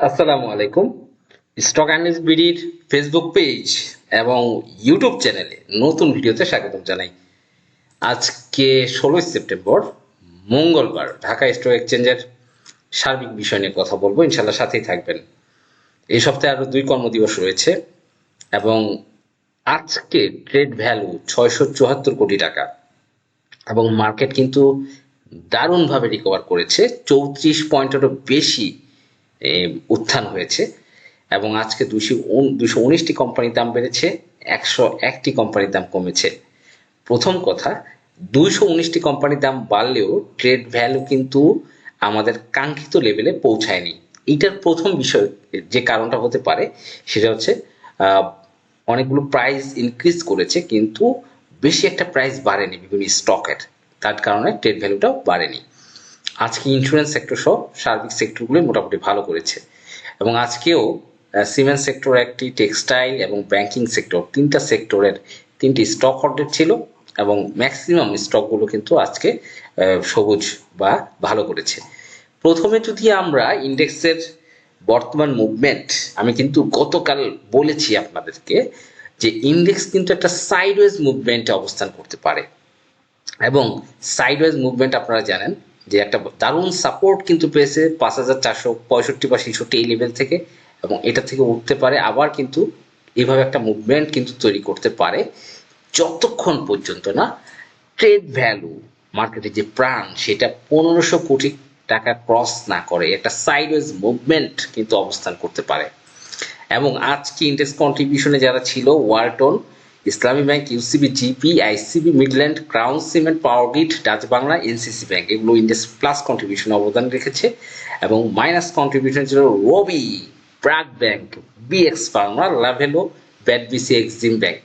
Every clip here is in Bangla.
আসসালামু আলাইকুম। স্টক অ্যানালিস্ট বিডির ফেসবুক পেজ এবং ইউটিউব চ্যানেলে নতুন ভিডিওতে স্বাগতম জানাই। আজকে ষোলোই সেপ্টেম্বর, মঙ্গলবার ঢাকা স্টক এক্সচেঞ্জের সার্বিক বিষয় নিয়ে কথা বলব। ইনশাল্লাহ সাথেই থাকবেন। এই সপ্তাহে আরও দুই কর্মদিবস রয়েছে এবং আজকে ট্রেড ভ্যালু ছয়শো চুয়াত্তর কোটি টাকা এবং মার্কেট কিন্তু দারুণভাবে রিকভার করেছে। চৌত্রিশ পয়েন্টেরও বেশি উত্থান হয়েছে। এবং আজকে দুশো দুশো উনিশটি কোম্পানির দাম বেড়েছে, একশো একটি কোম্পানির দাম কমেছে। প্রথম কথা, দুইশো উনিশটি কোম্পানির দাম বাড়লেও ট্রেড ভ্যালু কিন্তু আমাদের কাঙ্ক্ষিত লেভেলে পৌঁছায়নি। এইটার প্রথম বিষয়, যে কারণটা হতে পারে, সেটা হচ্ছে অনেকগুলো প্রাইস ইনক্রিজ করেছে, কিন্তু বেশি একটা প্রাইস বাড়েনি বিভিন্ন স্টকের তার কারণে ট্রেড ভ্যালুটাও বাড়েনি। আজকে ইন্স্যুরেন্স সেক্টর সহ সার্বিক সেক্টরগুলো মোটামুটি ভালো করেছে। এবং আজকেও সিমেন্ট সেক্টর একটি টেক্সটাইল এবং ব্যাংকিং সেক্টর তিনটা সেক্টরের তিনটি স্টক হোল্ডার ছিল এবং ম্যাক্সিমাম স্টকগুলো কিন্তু আজকে সবুজ বা ভালো করেছে। প্রথমে যদি আমরা ইন্ডেক্সের বর্তমান মুভমেন্ট আমি কিন্তু গতকাল বলেছি আপনাদেরকে যে ইন্ডেক্স কিন্তু একটা সাইডওয়েজ মুভমেন্টে অবস্থান করতে পারে। এবং সাইডওয়েজ মুভমেন্ট আপনারা জানেন যে একটা দারুণ সাপোর্ট কিন্তু পেয়েছে পাঁচ হাজার চারশো পঁয়ষট্টি বা ছেষট্টি এই লেভেল থেকে এবং এটা থেকে উঠতে পারে, আবার কিন্তু এভাবে একটা মুভমেন্ট কিন্তু তৈরি করতে পারে যতক্ষণ পর্যন্ত না ট্রেড ভ্যালু মার্কেটে যে প্রাণ, সেটা পনেরোশো কোটি টাকা ক্রস না করে, একটা সাইডওয়েজ মুভমেন্ট কিন্তু অবস্থান করতে পারে। এবং আজকে ইন্ডেক্স কন্ট্রিবিউশনে যারা ছিল Walton Islami Bank UCB GP ICB Midland Crown Cement Power Grid Dutch Bangla NCC Bank এগুলো ইন্ডেক্স প্লাস কন্ট্রিবিউশন অবদান রেখেছে এবং মাইনাস কন্ট্রিবিউশন ছিল রবি প্রাগ Bank BX Pharma Lovello BAT BC Exim Bank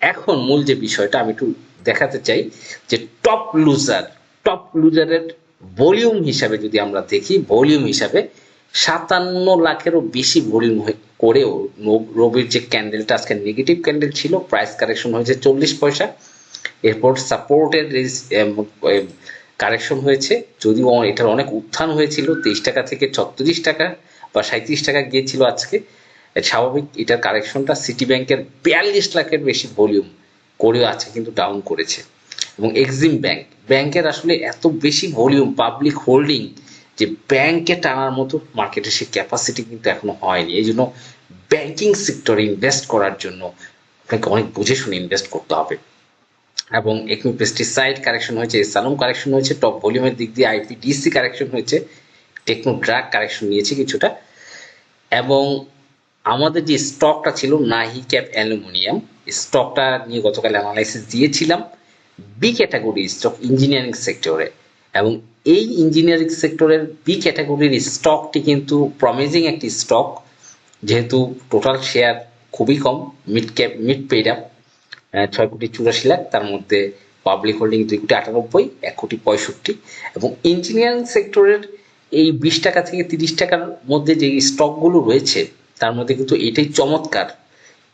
এখন মূল যে বিষয়টা আমি একটু দেখাতে চাই যে টপ লুজার টপ লুজারের ভলিউম হিসাবে যদি আমরা দেখি ভলিউম হিসাবে সাতান্ন লাখেরও বেশি ভলিউম করেও রবির যে ক্যান্ডেলটা, আজকে নেগেটিভ ক্যান্ডেল ছিল প্রাইস কারেকশন হয়েছে চল্লিশ পয়সা। এরপর সাপোর্টের কারেকশন হয়েছে। যদিও এটার অনেক উত্থান হয়েছিল, তেইশ টাকা থেকে ছত্রিশ টাকা বা সাঁত্রিশ টাকা গিয়েছিল আজকে। স্বাভাবিক এটার কারেকশনটা সিটি ব্যাংকের বিয়াল্লিশ লাখের বেশি ভলিউম করেও আজকে কিন্তু ডাউন করেছে। এবং এক্সিম ব্যাংক ব্যাংকের আসলে এত বেশি ভলিউম পাবলিক হোল্ডিং যে ব্যাংকে টানার মতো মার্কেটে সে ক্যাপাসিটি কিন্তু এখনও হয়নি। এই জন্য ব্যাংকিং সেক্টরে ইনভেস্ট করার জন্য আপনাকে অনেক বুঝে শুনে ইনভেস্ট করতে হবে। এবং একমি পেস্টিসাইড কারেকশন হয়েছে সালুম কারেকশন হয়েছে টপ ভলিউমের দিক দিয়ে আইপিডিসি কারেকশন হয়েছে টেকনো ড্রাগ কারেকশন নিয়েছে কিছুটা। এবং আমাদের যে স্টকটা ছিল নাহি ক্যাপ অ্যালুমিনিয়াম স্টকটা নিয়ে গতকাল অ্যানালাইসিস দিয়েছিলাম। বি ক্যাটাগরি স্টক ইঞ্জিনিয়ারিং সেক্টরে এবং এই ইঞ্জিনিয়ারিং সেক্টরের বি ক্যাটাগরির স্টকটি কিন্তু প্রমিজিং একটি স্টক যেহেতু টোটাল শেয়ার খুবই কম mid cap mid paid up ছয় কোটি চুরাশি লাখ, তার মধ্যে পাবলিক হোল্ডিং দুই কোটি আটানব্বই, এক কোটি পঁয়ষট্টি। এবং ইঞ্জিনিয়ারিং সেক্টরের এই বিশ টাকা থেকে তিরিশ টাকার মধ্যে যে স্টকগুলো রয়েছে, তার মধ্যে কিন্তু এটাই চমৎকার।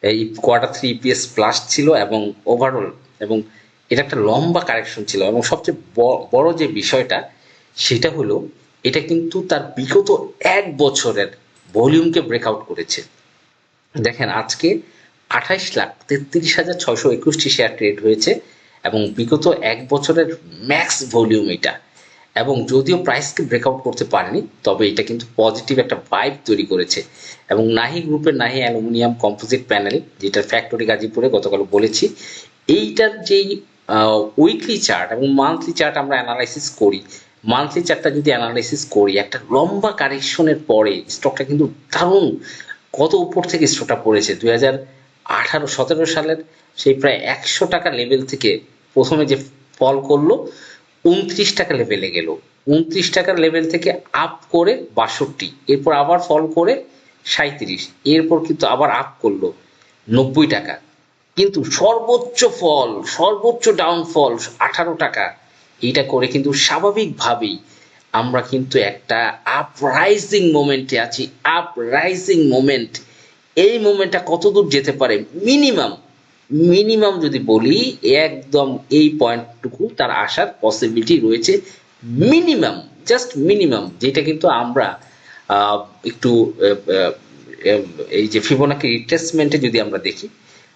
এই কোয়ার্টার থ্রি ইপিএস প্লাস ছিল এবং ওভারঅল এবং এটা একটা লম্বা কারেকশন ছিল। এবং সবচেয়ে বড় যে বিষয়টা সেটা হলো, এটা কিন্তু তার বিগত এক বছরের ভলিউমকে ব্রেকআউট করেছে। দেখেন, আজকে আঠাইশ লাখ তেত্রিশ হাজার ছশো একুশটি শেয়ার ট্রেড হয়েছে এবং বিগত এক বছরের ম্যাক্স ভলিউম এটা। এবং যদিও প্রাইসকে ব্রেকআউট করতে পারেনি, তবে এটা কিন্তু পজিটিভ একটা ভাইব তৈরি করেছে। এবং নাহি গ্রুপের নাহি অ্যালুমিনিয়াম কম্পোজিট প্যানেল যেটা ফ্যাক্টরি গাজীপুরে গতকাল বলেছি, এইটার যেই উইকলি চার্ট এবং মান্থলি চার্ট আমরা অ্যানালাইসিস করি মান্থলি চার্টটা যদি অ্যানালাইসিস করি, একটা লম্বা কারেকশনের পরে স্টকটা কিন্তু দারুণ। কত উপর থেকে স্টকটা পড়েছে? দুই হাজার আঠারো, সতেরো সালের সেই প্রায় একশো টাকা লেভেল থেকে প্রথমে যে ফল করল, উনত্রিশ টাকা লেভেলে গেল। উনত্রিশ টাকার লেভেল থেকে আপ করে বাষট্টি, এরপর আবার ফল করে সাঁত্রিশ এরপর কিন্তু আবার আপ করল নব্বই টাকা। কিন্তু সর্বোচ্চ ফল সর্বোচ্চ ডাউনফল আঠারো টাকা। এইটা করে কিন্তু স্বাভাবিকভাবেই আমরা কিন্তু একটা আপ রাইজিং মোমেন্টে আছি আপ রাইজিং মোমেন্ট এই মোমেন্টটা কতদূর যেতে পারে? মিনিমাম মিনিমাম যদি বলি, একদম এই পয়েন্টটুকু তার আসার পসিবিলিটি রয়েছে। মিনিমাম জাস্ট মিনিমাম যেটা কিন্তু আমরা একটু এই যে ফিবোনাকি রিট্রেসমেন্টে যদি আমরা দেখি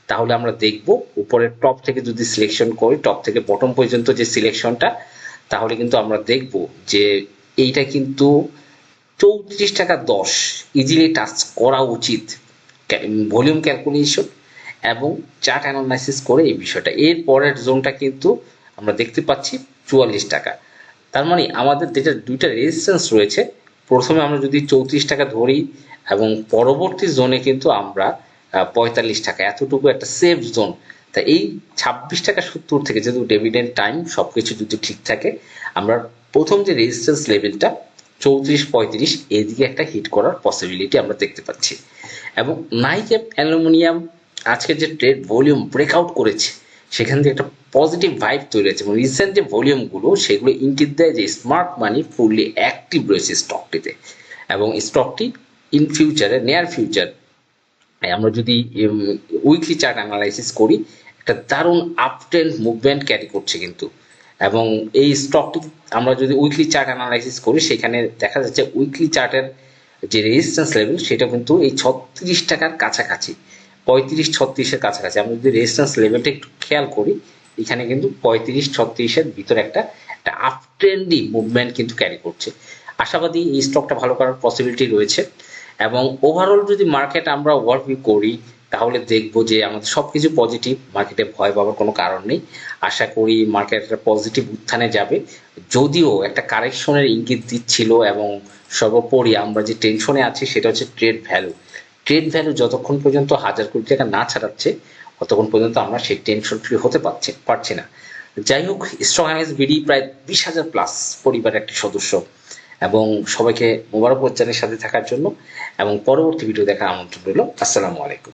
তাহলে আমরা দেখব উপরের টপ থেকে যদি সিলেকশন করি টপ থেকে বটম পর্যন্ত যে সিলেকশনটা তাহলে কিন্তু আমরা দেখব যে এইটা কিন্তু চৌত্রিশ টাকা দশ ইজিলি টাচ করা উচিত ভলিউম ক্যালকুলেশন এবং চার্ট অ্যানালাইসিস করে এই বিষয়টা। এর পরের জোনটা কিন্তু আমরা দেখতে পাচ্ছি চুয়াল্লিশ টাকা। তার মানে আমাদের যেটা দুইটা রেজিস্ট্যান্স রয়েছে, প্রথমে আমরা যদি চৌত্রিশ টাকা ধরি এবং পরবর্তী জোনে কিন্তু আমরা পঁয়তাল্লিশ টাকা, এতটুকু একটা সেফ জোন তা এই ছাব্বিশ টাকা সত্তর থেকে যেহেতু ডেভিডেন্ট টাইম সবকিছু যদি ঠিক থাকে, আমরা প্রথম যে রেজিস্ট্যান্স লেভেলটা চৌত্রিশ পঁয়ত্রিশ, এদিকে একটা হিট করার পসিবিলিটি আমরা দেখতে পাচ্ছি। এবং নাইকেপ অ্যালুমিনিয়াম আজকে যে ট্রেড ভলিউম ব্রেকআউট করেছে, সেখান থেকে একটা পজিটিভ ভাইব তৈরি হয়েছে। এবং রিসেন্ট যে ভলিউমগুলো সেগুলো ইঙ্গিত দেয় যে স্মার্ট মানি ফুললি অ্যাক্টিভ রয়েছে স্টকটিতে এবং স্টকটি ইন ফিউচারে নিয়ার ফিউচার আমরা যদি উইকলি চার্ট অ্যানালাইসিস করি, একটা দারুণ আপ ট্রেন্ড মুভমেন্ট ক্যারি করছে কিন্তু। এবং এই স্টকটি আমরা যদি উইকলি চার্ট অ্যানালাইসিস করি, সেখানে দেখা যাচ্ছে উইকলি চার্টের যে রেজিস্ট্যান্স লেভেল সেটা কিন্তু এই ছত্রিশ টাকার কাছাকাছি, পঁয়ত্রিশ ছত্রিশের কাছাকাছি। আমরা যদি রেজিস্ট্যান্স লেভেলটা একটু খেয়াল করি, এখানে কিন্তু পঁয়ত্রিশ ছত্রিশের ভিতরে একটা একটা আপ ট্রেন্ডি মুভমেন্ট কিন্তু ক্যারি করছে। আশাবাদী এই স্টকটা ভালো করার পসিবিলিটি রয়েছে। এবং ওভারঅল যদি মার্কেট আমরা ওভারভিউ করি, তাহলে দেখব যে আমাদের সবকিছু পজিটিভ মার্কেটে ভয় পাওয়ার কোনো কারণ নেই। আশা করি মার্কেট একটা পজিটিভ উত্থানে যাবে। যদিও একটা কারেকশনের ইঙ্গিত দিচ্ছিল এবং সর্বোপরি আমরা যে টেনশনে আছি, সেটা হচ্ছে ট্রেড ভ্যালু ট্রেড ভ্যালু যতক্ষণ পর্যন্ত হাজার কোটি টাকা না ছাড়াচ্ছে ততক্ষণ পর্যন্ত আমরা সেই টেনশন ফ্রি হতে পারছি পারছি না। যাই হোক স্ট্রং বিডি প্রায় বিশ হাজার প্লাস পরিবারের একটি সদস্য। এবং সবাইকে মোবারক বচ্চানের সাথে থাকার জন্য এবং পরবর্তী ভিডিও দেখার আমন্ত্রণ রইল। আসসালামু আলাইকুম।